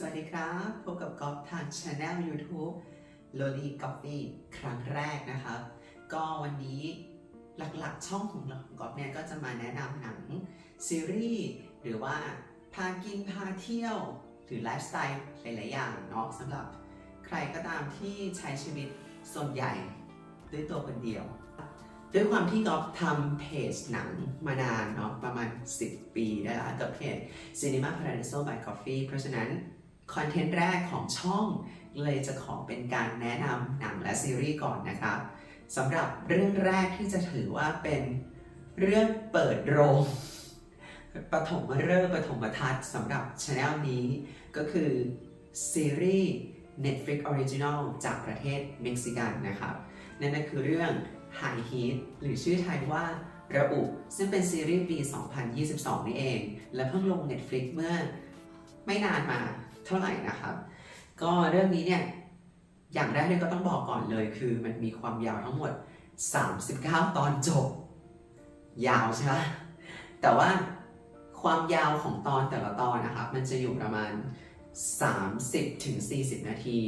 สวัสดีครับ พบกับก๊อฟทางช anel YouTube l o l y Coffee ครั้งแรกนะครับก็วันนี้หลักๆช่องของเราของก๊อฟเนี่ยก็จะมาแนะนำหนัง ซีรีส์ หรือว่าพากินพาเที่ยว หรือไลฟ์สไตล์หลายๆอย่างเนาะสำหรับใครก็ตามที่ใช้ชีวิตส่วนใหญ่ด้วยตัวคนเดียว ด้วยความที่ก๊อฟทำเพจหนังมานานเนาะประมาณ 10 ปีได้แล้วกับเพจ Cinema Paradiso by Coffee เพราะฉะนั้น คอนเทนต์แรกของช่อง เลยจะขอเป็นการแนะนำหนังและซีรีส์ก่อนนะครับสำหรับเรื่องแรกที่จะถือว่าเป็นเรื่องเปิดโรงปฐมฤกษ์ปฐมทัศน์สำหรับช anel นี้ ก็คือซีรีส์ Netflix Original จากประเทศเม็กซิกันนะครับ นั่นก็คือเรื่อง High Heat หรือชื่อไทยว่าระอุ ซึ่งเป็นซีรีส์ปี 2022 นี่เอง และเพิ่งลง Netflix เมื่อไม่นานมา เท่าไหร่นะครับ ก็เรื่องนี้เนี่ยอย่างแรกเลยก็ต้องบอกก่อนเลยคือมันมีความยาวทั้งหมด 39 ตอนจบ ยาวใช่ไหมแต่ว่าความยาวของตอนแต่ละตอนนะครับ มันจะอยู่ประมาณ 30ถึง40นาที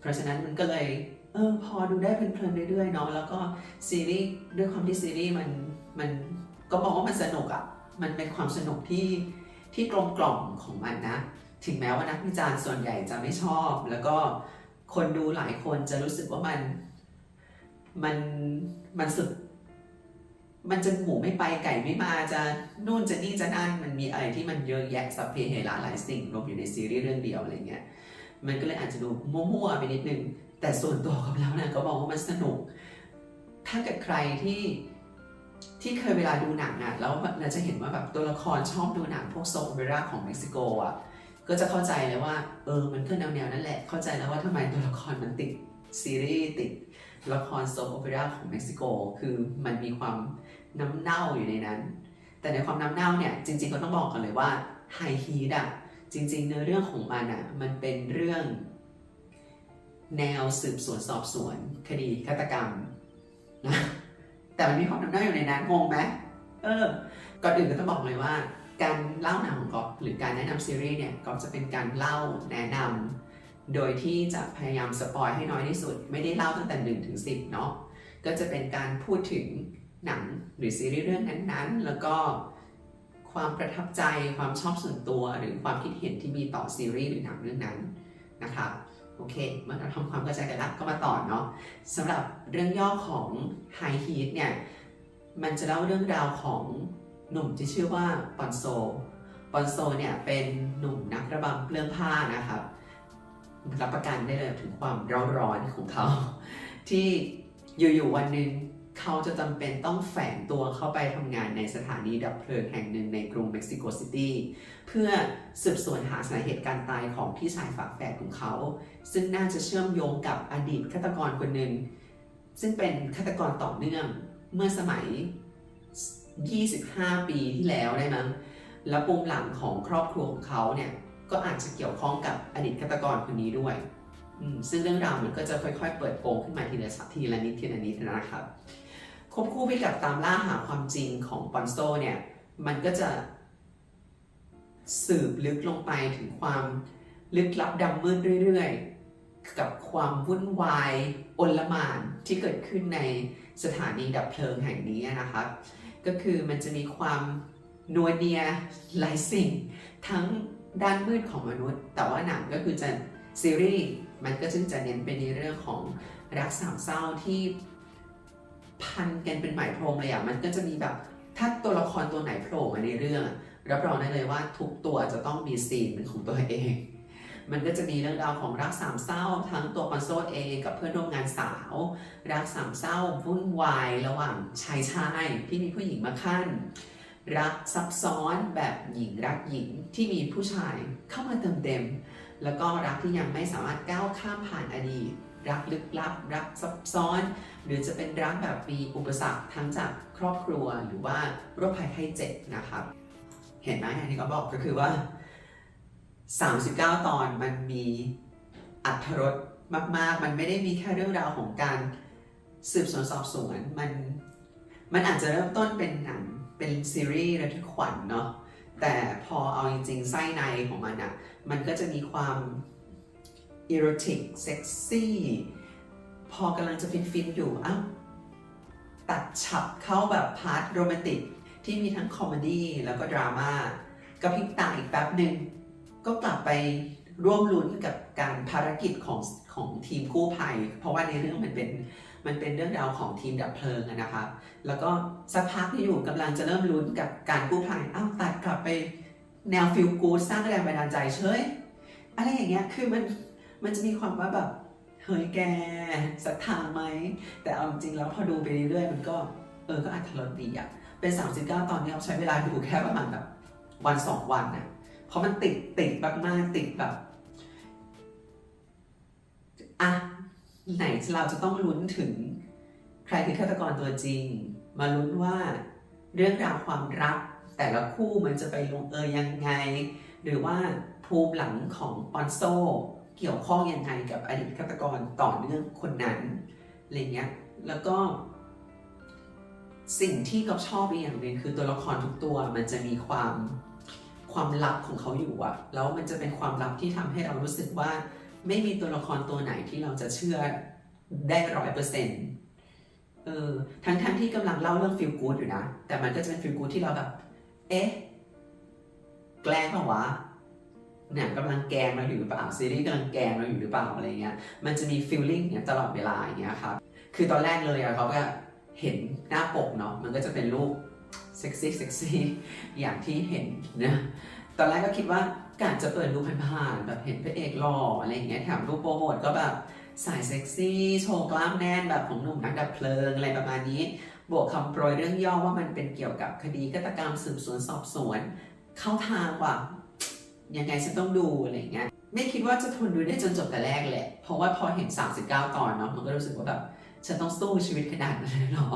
เพราะฉะนั้นมันก็เลยเออพอดูได้เพลินๆเรื่อยๆเนาะแล้วก็ซีรีส์ด้วยความที่ซีรีส์มันมันก็บอกว่ามันสนุกอะ่ะมันเป็นความสนุกที่ที่กลมกล่อมของมันนะ ถึงแม้ว่านักวิจารณ์ส่วนใหญ่จะไม่ชอบ แล้วก็คนดูหลายคนจะรู้สึกว่ามันมันมันสุด มันจะหมูไม่ไปไก่ไม่มาจะนู่นจะนี่จะนั่นมันมีอะไรที่มันเยอะแยะสัพเพเหระหลายสิ่งรวมอยู่ในซีรีส์เรื่องเดียวอะไรเงี้ยมันก็เลยอาจจะดูมั่วๆไปนิดนึง แต่ส่วนตัวกับเราเนี่ยก็บอกว่ามันสนุก ถ้าเกิดใครที่ที่เคยเวลาดูหนังอะแล้วเราจะเห็นว่าแบบตัวละครชอบดูหนังพวกโซเปร่าของเม็กซิโกอะ ก็จะเข้าใจเลยว่าเออมันก็แนวแนวนั่นแหละ เข้าใจแล้วว่าทำไมตัวละครมันติดซีรีส์ติดละครโซโอเปร่าของเม็กซิโก คือมันมีความน้ำเน่าอยู่ในนั้น แต่ในความน้ำเน่าเนี่ยจริงๆก็ต้องบอกกันเลยว่าไฮฮีดอะจริงๆเนื้อเรื่องของมันอะมันเป็นเรื่อง แนวสืบสวนสอบสวน คดีฆาตกรรมนะแต่มันมีความน้ำเน่าอยู่ในนั้นงงไหมเออก่อนอื่นก็ต้องบอกเลยว่า การเล่าหนังของกอฟหรือการแนะนำซีรีส์เนี่ยกอฟจะเป็นการเล่าแนะนำโดยที่จะพยายามสปอยให้น้อยที่สุด ไม่ได้เล่าตั้งแต่1นถึงสิเนาะก็จะเป็นการพูดถึงหนังหรือซีรีส์เรื่องนั้นๆ แล้วก็ความประทับใจความชอบส่วนตัวหรือความคิดเห็นที่มีต่อซีรีส์หรือหนังเรื่องนั้นนะครับโอเคเมื่อเราทำความเข้าใจกันแล้วก็มาต่อเนาะสำหรับเรื่องย่อของ High Heat เนี่ยมันจะเล่าเรื่องราวของ หนุ่มที่ชื่อว่าปอนโซ ปอนโซเนี่ยเป็นหนุ่มนักระบำเปลื้องผ้านะครับ รับประกันได้เลยถึงความร้าร้อนของเขา ที่อยู่ๆวันหนึ่งเขาจะจำเป็นต้องแฝงตัวเข้าไปทำงานในสถานีดับเพลิงแห่งหนึ่งในกรุงเม็กซิโกซิตี้เพื่อสืบสวนหาสาเหตุการตายของพี่ชายฝาแฝดของเขา ซึ่งน่าจะเชื่อมโยงกับอดีตฆาตกรคนหนึ่งซึ่งเป็นฆาตกรต่อเนื่องเมื่อสมัย 25 ปีที่แล้วได้มั้งแล้วปุ่มหลังของครอบครัวของเขาเนี่ยก็อาจจะเกี่ยวข้องกับอดีตฆาตกรคนนี้ด้วย ซึ่งเรื่องราวมันก็จะค่อยๆ เปิดโปงขึ้นมาทีละทีละนิดทีละนิดนะครับ ควบคู่ไปกับตามล่าหาความจริงของปอนโซเนี่ยมันก็จะสืบลึกลงไปถึงความลึกลับดำมืดเรื่อยๆ กับความวุ่นวายโอลหม่านที่เกิดขึ้นในสถานีดับเพลิงแห่งนี้นะครับ ก็คือมันจะมีความนัวเนียหลายสิ่ง ทั้งด้านมืดของมนุษย์ แต่ว่าหนังก็คือจะซีรีส์มันก็จึงจะเน้นไปในเรื่องของรักสามเศร้าที่พันกันเป็นหมายพรมเลยอะมันก็จะมีแบบถ้าตัวละครตัวไหนโผล่มาในเรื่อง รับรองได้เลยว่าทุกตัวจะต้องมีซีนเป็นของตัวเอง มันก็จะมีเรื่องราวของรักสามเศร้า ทั้งตัวปอนโซเองกับเพื่อนร่วมงานสาว รักสามเศร้าวุ่นวายระหว่างชายชายที่มีผู้หญิงมาขั้น รักซับซ้อนแบบหญิงรักหญิงที่มีผู้ชายเข้ามาเติมเต็ม แล้วก็รักที่ยังไม่สามารถก้าวข้ามผ่านอดีต รักลึกลับ รักซับซ้อน หรือจะเป็นรักแบบมีอุปสรรคทั้งจากครอบครัวหรือว่าโรคภัยไข้เจ็บนะครับ เห็นไหมอย่างที่เขาบอกก็คือว่า 39 ตอนมันมีอัธรสมาก ๆ มันไม่ได้มีแค่เรื่องราวของการสืบสวนสอบสวน มันมันอาจจะเริ่มต้นเป็นหนัง เป็นซีรีส์ระทึกขวัญเนาะ แต่พอเอาจริงๆ ไส้ในของมันอะมันก็จะมีความอีโรติกเซ็กซี่ พอกำลังจะฟิน ๆ อยู่อ้าวตัดฉับเข้าแบบพาร์ทโรแมนติกที่มีทั้งคอมเมดี้แล้วก็ดราม่ากระพริบตาอีกแป๊บหนึ่ง ก็กลับไปร่วมลุ้นกับการภารกิจของของทีมกู้ภัย เพราะว่าในเรื่องมันเป็นมันเป็นเรื่องราวของทีมดับเพลิงนะครับแล้วก็สักพักที่อยู่กำลังจะเริ่มลุ้นกับการกู้ภัยอ้าวตัดกลับไปแนวฟิลกูดสร้างแรงบันดาลใจเฉยอะไรอย่างเงี้ยคือมันมันจะมีความว่าแบบเฮ้ยแกศรัทธาไหม แต่เอาจริงๆแล้วพอดูไปเรื่อยๆมันก็เออก็อัธรสดีอะเป็น 39 ตอนนี้เราใช้เวลาดูแค่ประมาณแบบวันสองวันน่ะ เพราะมันติดติดมากๆติดแบบอะไหนเราจะต้องลุ้นถึงใครคือฆาตกรตัวจริง มาลุ้นว่าเรื่องราวความรักแต่ละคู่มันจะไปลงเอยยังไง หรือว่าภูมิหลังของปอนโซเกี่ยวข้องยังไงกับอดีตฆาตกรต่อเนื่องคนนั้นอะไรเงี้ยแล้วก็ สิ่งที่ก็ชอบอีกอย่างหนึ่งคือตัวละครทุกตัวมันจะมีความ ความลับของเขาอยู่อะแล้วมันจะเป็นความลับที่ทำให้เรารู้สึกว่า ไม่มีตัวละครตัวไหนที่เราจะเชื่อได้ร้อยเปอร์เซ็นต์เออทั้งทั้งที่กำลังเล่าเรื่องฟิลกูดอยู่นะ แต่มันก็จะเป็นฟิลกูดที่เราแบบ เอ๊ะ แกล้งเปล่าวะเนี่ยกำลังแกล้งเราอยู่หรือเปล่าซีรีส์กำลังแกล้งเราอยู่หรือเปล่าอะไรเงี้ย มันจะมีฟีลลิ่งเนี่ยตลอดเวลาอย่างเงี้ยครับ คือตอนแรกเลยอะเขาก็เห็นหน้าปกเนาะ มันก็จะเป็นรูป เซ็กซี่เซ็กซี่อย่างที่เห็นนะตอนแรกก็คิดว่ากะจะเปิดดูผ่านๆแบบเห็นพระเอกหล่ออะไรอย่างเงี้ยแถมรูปโปรโมทก็แบบสายเซ็กซี่โชว์กล้ามแน่นแบบของหนุ่มนักดับเพลิงอะไรประมาณนี้ บวกคำโปรยเรื่องย่อว่ามันเป็นเกี่ยวกับคดีฆาตกรรมสืบสวนสอบสวน เข้าทางว่ะยังไงฉันต้องดูอะไรอย่างเงี้ยไม่คิดว่าจะทนดูได้จนจบแต่แรกแหละ เพราะว่าพอเห็น 39 ตอนเนาะมันก็รู้สึกว่าแบบ ฉันต้องสู้ชีวิตขนาดนั้นเลยเหรอ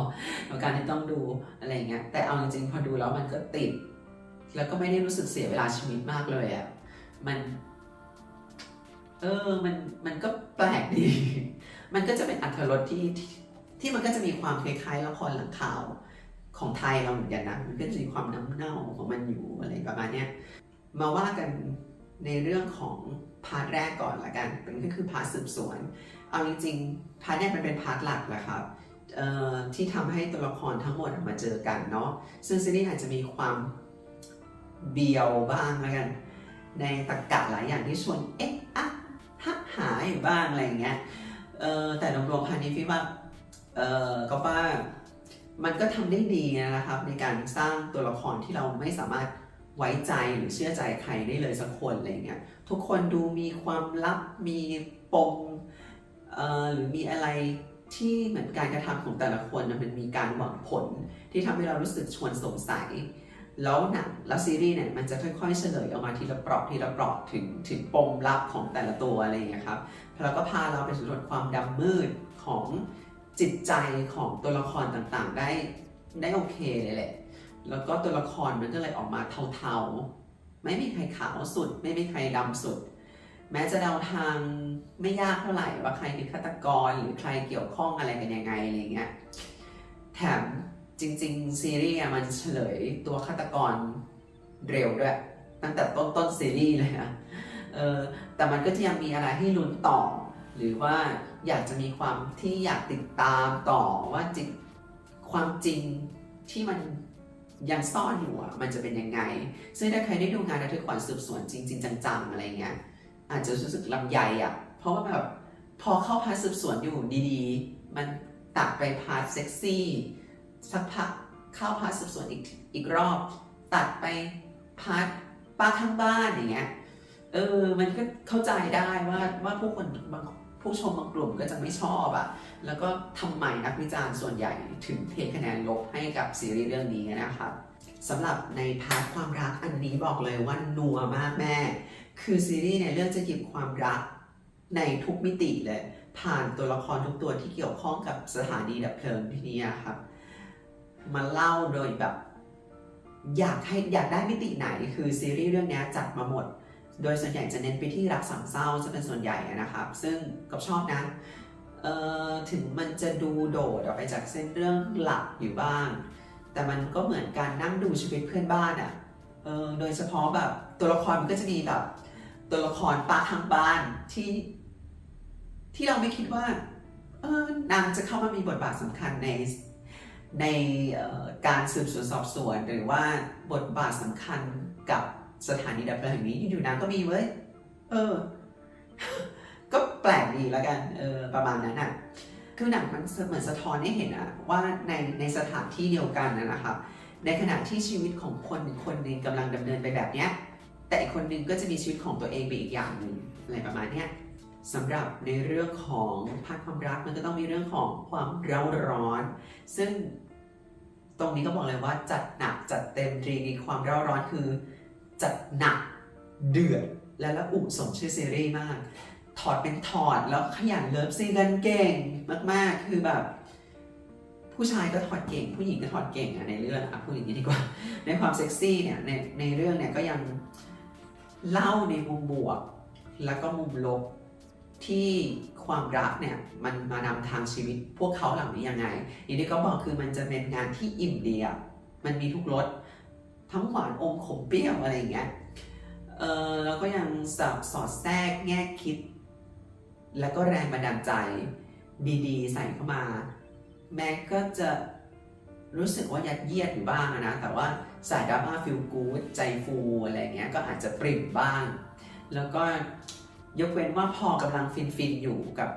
การที่ต้องดูอะไรอย่างเงี้ย แต่เอาจริงๆพอดูแล้วมันก็ติด แล้วก็ไม่ได้รู้สึกเสียเวลาชีวิตมากเลยอะ่ะ มัน เออ มัน มันก็แปลกดี มันก็จะเป็นอัธรสที่ที่ ที่มันก็จะมีความคล้ายๆละครหลังข่าวของไทยเราเหมือนกันนะ มันก็จะมีความน้ำเน่าของมันอยู่อะไรประมาณเนี้ย มาว่ากันในเรื่องของพาร์ทแรกก่อนละกันมันก็คือพาร์ทสืบสวน เอาจริงๆพาร์ทแรกมันเป็นพาร์ทหลักแหละครับที่ทำให้ตัวละครทั้งหมดมาเจอกันเนาะซึ่งซีรีส์อาจจะมีความเบียวบ้างแล้วกัน ในตรกกะหลายอย่างที่ชวนเอ๊ะอะฮักหาอยู่บ้างอะไรอย่างเงี้ยแต่รวมๆพันนี้พี่ว่าเออก็ว่ามันก็ทำได้ดีนะครับ ในการสร้างตัวละครที่เราไม่สามารถไว้ใจหรือเชื่อใจใครได้เลยสักคนอะไรเงี้ยทุกคนดูมีความลับมีปม หรือมีอะไรที่เหมือนการกระทำของแต่ละคนมันมีการหวังผลที่ทำให้เรารู้สึกชวนสงสัย แล้วหนังแล้วซีรีส์เนี่ยมันจะค่อยๆเฉลยออกมาทีละเปราะทีละเปราะถึงถึงปมลับของแต่ละตัวอะไรอย่างเงี้ครับแล้วก็พาเราไปสำรวจความดำมืดของจิตใจของตัวละครต่างๆ ได้ได้โอเคเลยแหละ แล้วก็ตัวละครมันก็เลยออกมาเทาๆ ไม่มีใครขาวสุด ไม่มีใครดำสุด แม้จะเดาทางไม่ยากเท่าไหร่ว่าใครเป็นฆาตกรหรือใครเกี่ยวข้องอะไรกันยังไงอะไรเงี้ยแถมจริง ๆ ซีรีส์มันเฉลยตัวฆาตกรเร็วด้วย ตั้งแต่ต้นต้นซีรีส์เลยนะเออแต่มันก็จะยังมีอะไรให้ลุ้นต่อ หรือว่าอยากจะมีความที่อยากติดตามต่อว่าจริงความจริงที่มันยังซ่อนอยู่อะมันจะเป็นยังไง ซึ่งถ้าใครได้ดูงานระทึกขวัญสืบสวนจริง ๆ จังๆอะไรเงี้ย อาจจะรู้สึกลำใหญ่อะเพราะว่าแบบพอเข้าพาร์ทสืบสวนอยู่ดีๆ มันตัดไปพาร์ทเซ็กซี่สักพักเข้าพาร์ทสืบสวนอีกอีกรอบ ตัดไปพาร์ทป้าข้างบ้านอย่างเงี้ยเออมันก็เข้าใจได้ว่าว่าผู้คนบางผู้ชมบางกลุ่มก็จะไม่ชอบอะแล้วก็ทำไมนักวิจารณ์ส่วนใหญ่ถึงเทคะแนนลบให้กับซีรีส์เรื่องนี้นะครับสำหรับในพาร์ทความรักอันนี้บอกเลยว่านัวมากแม่ คือซีรีส์เนี่ยเรื่องจะหยิบความรักในทุกมิติเลย ผ่านตัวละครทุกตัวที่เกี่ยวข้องกับสถานีดับเพลิงที่นี่ครับมาเล่าโดยแบบ อยากให้อยากได้มิติไหนคือซีรีส์เรื่องนี้จัดมาหมด โดยส่วนใหญ่จะเน้นไปที่รักสามเศร้าจะเป็นส่วนใหญ่นะครับ ซึ่งก็ชอบนะเอ่อถึงมันจะดูโดดออกไปจากเส้นเรื่องหลักอยู่บ้าง แต่มันก็เหมือนการนั่งดูชีวิตเพื่อนบ้านอะเออโดยเฉพาะแบบตัวละครมันก็จะมีแบบ ตัวละครป้าทางบ้านที่ ที่เราไม่คิดว่า เออนางจะเข้ามามีบทบาทสำคัญในในออการสืบสวนสอบสวน หรือว่าบทบาทสำคัญกับสถานีดับเพลิงแห่งนี้อยู่ๆนางก็มีเว้ยเออ ก็แปลกดีแล้วกัน เออ ประมาณนั้นอะ คือหนังมันเหมือนสะท้อนให้เห็นอะว่าในในสถานที่เดียวกันนะนะครับในขณะที่ชีวิตของคนคนหนึ่งกำลังดำเนินไปแบบเนี้ย แต่อีกคนนึงก็จะมีชีวิตของตัวเองไปอีกอย่างหนึ่งอะไรประมาณนี้สำหรับในเรื่องของภาคความรักมันก็ต้องมีเรื่องของความเร้าร้อน ซึ่งตรงนี้ก็บอกเลยว่าจัดหนักจัดเต็มรีมีความเร้าร้อนคือ จัดหนักเดือดและละอุสมชื่อซีรีส์มาก ถอดเป็นถอดแล้วขยันเลิฟซีกันเก่งมากๆ คือแบบ ผู้ชายก็ถอดเก่ง ผู้หญิงก็ถอดเก่งอะในเรื่องอะพูดอย่างนี้ดีกว่า ในความเซ็กซี่เนี่ยในในเรื่องเนี่ยก็ยัง เล่าในมุมบวก แล้วก็มุมลบที่ความรักเนี่ยมันมานำทางชีวิตพวกเขาเหล่านี้ยังไงอย่างที่เขาบอกคือมันจะเป็นงานที่อิ่มดีอะมันมีทุกรสทั้งหวานอมขมเปรี้ยวอะไรอย่างเงี้ยเออแล้วก็ยังสอดสอดแทรกแง่คิด แล้วก็แรงบันดาลใจดีๆ ใส่เข้ามา แม้ก็จะ รู้สึกว่ายัดเยียดอยู่บ้างนะ แต่ว่าสายดราม่าฟิลกู๊ดใจฟูอะไรเงี้ยก็อาจจะปริ่มบ้าง แล้วก็ยกเว้นว่าพอกำลังฟินฟินๆอยู่กับ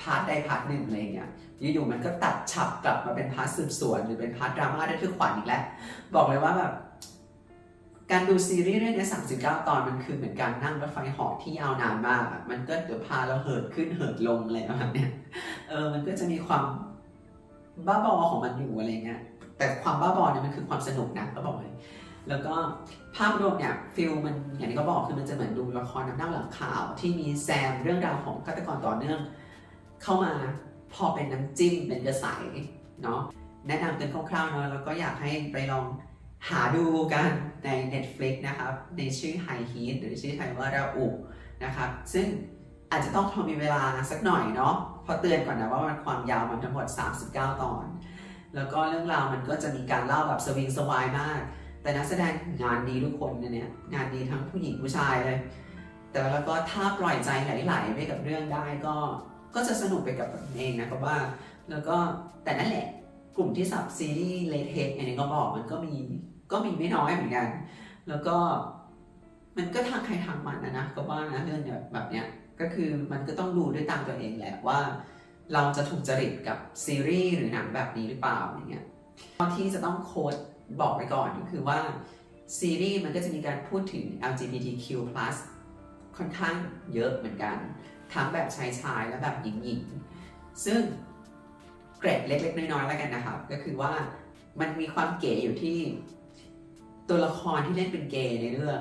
พาร์ทใดพาร์ทหนึ่งอะไรเงี้ยอยู่ๆมันก็ตัดฉับกลับมาเป็นพาร์ทสืบสวนหรือเป็นพาร์ทดราม่าได้ทึกขวัญอีกแล้ว บอกเลยว่าแบบการดูซีรีส์เรื่องนี้39 ตอนมันคือเหมือนการนั่งรถไฟหาะที่ยาวนานมาก มันก็เดี๋ยวพาเราเหินขึ้นเหินลงอะไรประมาณเนี้ยเออมันก็จะมีความบ้าบอของมันอยู่อะไรเงี้ย แต่ความบ้าบอเนี่ยมันคือความสนุกนะก็บอกเลยแล้วก็ภาพรวมเนี่ยฟิลมันอย่างที่เขาบอกคือมันจะเหมือนดูละครน้ำเน่าหลังข่าว ที่มีแซมเรื่องราวของฆาตกรต่อเนื่อง เข้ามาพอเป็นน้ำจิ้มเป็นกระใสเนาะแนะนำกันคร่าวๆเนาะแล้วก็อยากให้ไปลองหาดูกันใน Netflix นะครับ ในชื่อ High Heat หรือชื่อไทยว่าราอุนะครับ ซึ่งอาจจะต้องพอมีเวลาสักหน่อยเนาะพอเตือนก่อนนะว่ามันความยาวมันทั้งหมด 39 ตอน แล้วก็เรื่องราวมันก็จะมีการเล่าแบบสวิงสวายมาก แต่นักแสดงงานดีทุกคนเนี่ยงานดีทั้งผู้หญิงผู้ชายเลย แต่แล้วก็ถ้าปล่อยใจไหลๆไปกับเรื่องได้ก็ก็จะสนุกไปกับตัวเองนะครับว่า แล้วก็แต่นั่นแหละกลุ่มที่สับซีรีส์เลเทคอย่างนี้ก็บอกมันก็มีก็มีไม่น้อยเหมือนกัน แล้วก็มันก็ทางใครทางมันนะนะก็ว่านะเรื่องเนี่ยแบบเนี้ยก็คือมันก็ต้องดูด้วยตามตัวเองแหละว่า เราจะถูกจริตกับซีรีส์หรือหนังแบบนี้หรือเปล่าอย่างเงี้ยที่จะต้องโค้ดบอกไว้ก่อนก็คือว่า ซีรีส์มันก็จะมีการพูดถึง LGBTQ+ ค่อนข้างเยอะเหมือนกัน ทั้งแบบชายชายและแบบหญิงหญิงซึ่งเกร็ดเล็ก ๆ น้อยๆแล้วกันนะครับ ก็คือว่ามันมีความเก๋อยู่ที่ตัวละครที่เล่นเป็นเกย์ในเรื่อง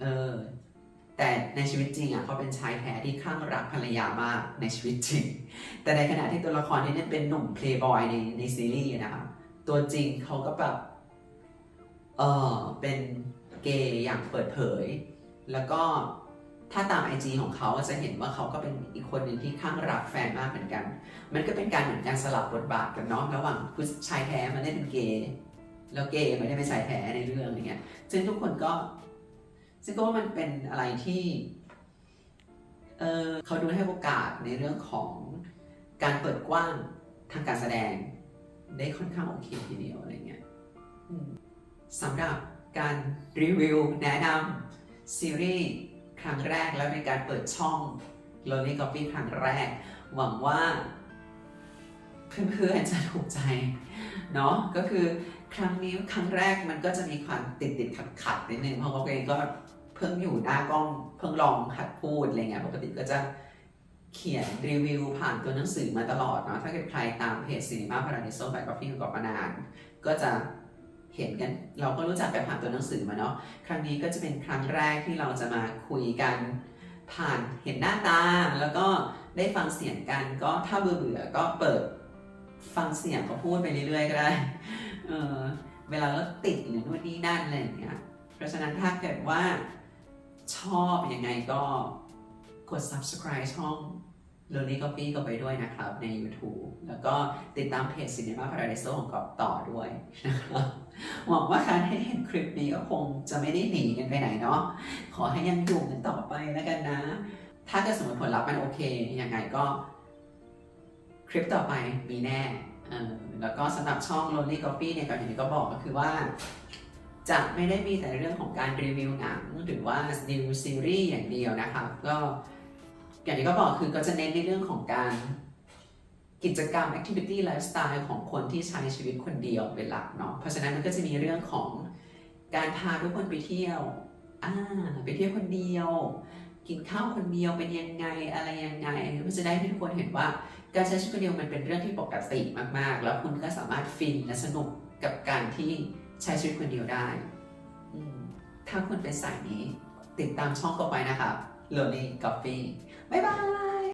เออ แต่ในชีวิตจริงอะเขาเป็นชายแท้ที่คลั่งรักภรรยามากในชีวิตจริง แต่ในขณะที่ตัวละครที่เล่นเป็นหนุ่มเพลย์บอยในในซีรีส์นะครับตัวจริงเขาก็แบบเออเป็นเกย์อย่างเปิดเผย แล้วก็ถ้าตามไอจีของเขาจะเห็นว่าเขาก็เป็นอีกคนหนึ่งที่ข้างรักแฟนมากเหมือนกัน มันก็เป็นการเหมือนการสลับบทบาทกันเนาะระหว่างผู้ชายแท้มาเล่นเป็นเกย์แล้วเกย์ไม่ได้เป็นชายแท้ในเรื่องอะไรเงี้ยซึ่งทุกคนก็ ซึ่งก็ว่ามันเป็นอะไรที่เออเขาดูให้โอกาสในเรื่องของการเปิดกว้างทางการแสดงได้ค่อนข้างโอเคทีเดียวอะไรเงี้ยอืมสำหรับการรีวิวแนะนำซีรีส์ครั้งแรกและเป็นการเปิดช่อง Lonely Coffee ครั้งแรก หวังว่าเพื่อนๆจะถูกใจเนาะก็คือครั้งนี้ครั้งแรกมันก็จะมีความติดติดขัดขัดๆนิดนึงเพราะว่าตัวเองก็ เพิ่งอยู่หน้ากล้องเพิ่งลองหัดพูดอะไรเงี้ยปกติก็จะเขียนรีวิวผ่านตัวหนังสือมาตลอดเนาะถ้าเกิดใครตามเพจ Cinema Paradiso by Coffee กับมานานก็จะเห็นกันเราก็รู้จักกันผ่านตัวหนังสือมาเนาะครั้งนี้ก็จะเป็นครั้งแรกที่เราจะมาคุยกันผ่านเห็นหน้าตา แล้วก็ได้ฟังเสียงกันก็ถ้าเบื่อเบื่อก็เปิดฟังเสียงเขาพูดไปเรื่อยๆก็ได้เออเวลาเราติดหรือนู่นนี่นั่นอะไรอย่างเงี้ยเพราะฉะนั้นถ้าเกิดว่า ชอบยังไงก็กด subscribe ช่อง l o n e y Coffee ก็ไปด้วยนะครับใน YouTube แล้วก็ติดตามเพจ Cinema Paradiso ของกอบต่อด้วยนะครับหวังว่าการให้เห็นคลิปนี้ก็คงจะไม่ได้หนีกันไปไหนเนาะขอให้ยังอยู่กันต่อไปแล้วกันนะ ถ้าเกิดสมมติผลลัพธ์มันโอเค ยังไงก็คลิปต่อไปมีแน่ แล้วก็สำหรับช่อง Lonely Coffee เนี่ยก่อนอย่างที่ก็บอกก็คือว่า จะไม่ได้มีแต่เรื่องของการรีวิวหนังหรือว่ารีวิวซีรีส์อย่างเดียวนะครับก็อย่างที่ก็บอกคือก็จะเน้นในเรื่องของการกิจกรรม activity lifestyle ของคนที่ใช้ชีวิตคนเดียวเป็นหลักเนาะเพราะฉะนั้นมันก็จะมีเรื่องของการพาทุกคนไปเที่ยวอ่าไปเที่ยวคนเดียว กินข้าวคนเดียวเป็นยังไงอะไรยังไงมันจะได้ให้ทุกคนเห็นว่า การใช้ชีวิตคนเดียวมันเป็นเรื่องที่ปกติมากๆ แล้วคุณก็สามารถฟินและสนุกกับการที่ ใช้ชีวิตคนเดียวได้อืมถ้าคุณเป็นสายนี้ ติดตามช่องต่อไปนะครับ Lonely Coffee บ๊ายบาย